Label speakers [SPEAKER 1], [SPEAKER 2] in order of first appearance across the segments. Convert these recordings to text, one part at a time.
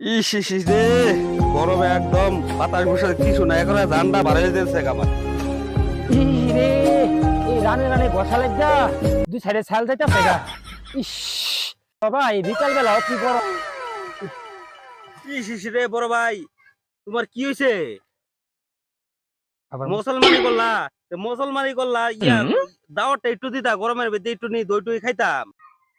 [SPEAKER 1] ইস ইস রে। গরমে একদম বাতাস বসে কিছু না এখন ঠান্ডা বাড়াই দিয়েছে আমার
[SPEAKER 2] রে এই রানে রানে যা। দুই সাইডে ছাল গা। ইস বাবা এই বিকাল বেলা কি করো
[SPEAKER 1] ইস ইস রে বড় ভাই তোমার কি হয়েছে?
[SPEAKER 2] আবার
[SPEAKER 1] মুসলমানি করলা মুসলমানি করলা ইয়া দাওয়াতটা একটু দিতা গরমের ভিতরে একটু নি দই টই খাইতাম।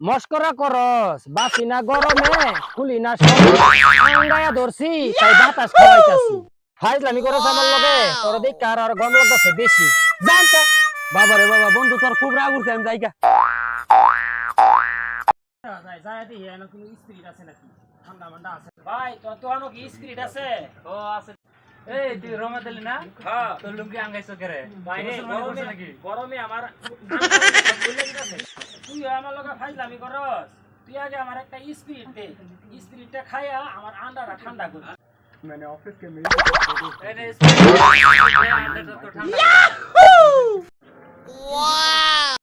[SPEAKER 2] মস্করা করস বাসি না গরমে খুলি না সব ধরছি তাই বাতাস খাওয়াইতাছি। ফাইজলামি করস আমার লগে তোর দেখ কার আর লাগতেছে বেশি। জানতা?
[SPEAKER 1] বাবা রে বাবা বন্ধু তোর খুব রাগ উঠছে আমি যাইকা
[SPEAKER 2] ভাই তোর তো আনো কি স্পিরিট আছে।
[SPEAKER 3] ও আছে। এই তুই রমা দিলি না?
[SPEAKER 2] হ্যাঁ।
[SPEAKER 3] তোর লুঙ্গি আঙ্গাইছো কে রে?
[SPEAKER 2] ভাই রে,
[SPEAKER 3] মুসলমানি করছে
[SPEAKER 2] গরমে
[SPEAKER 3] নাকি?
[SPEAKER 2] গরমে আমার তুই আমার লগে ফাইজলামি করস। তুই আগে আমার একটা স্পিরিট দে। স্পিরিটটা খাইয়া আমার আন্ডাটা ঠান্ডা কর।
[SPEAKER 3] মানে অফিস স্প্রে। এই আন্ডাটা তো ঠান্ডা